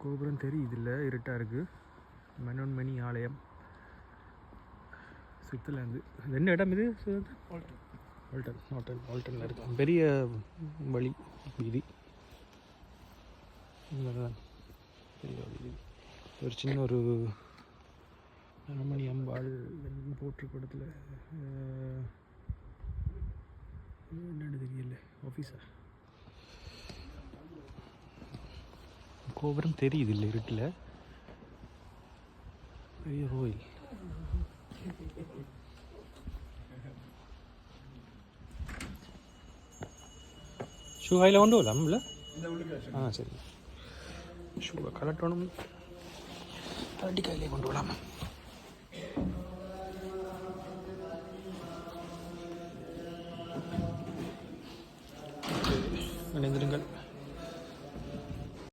கோபுரம் தெரியுதில்ல இருட்டாக இருக்குது மனோன்மணி ஆலயம். சுவிட்சர்லாந்து. என்ன இடம் இது ஆல்டன் ஹோட்டல் ஆல்டனில் இருக்கு. பெரிய வழி வீதி. பெரிய வழி ஒரு சின்ன ஒரு மணி அம்பாள் போட்டிருக்க இடத்துல அஹ், என்னன்னு தெரியல ஆஃபீஸா கோபுரம் தெரியுது இல்லை இருட்டில். பெரிய கோயில் ஷூ கையில் கொண்டு வரலாம்ல ஆ சரி. ஷூவை கலட்டணும் கலட்டி கையிலே கொண்டு வரலாம் இணைந்திருங்கள்.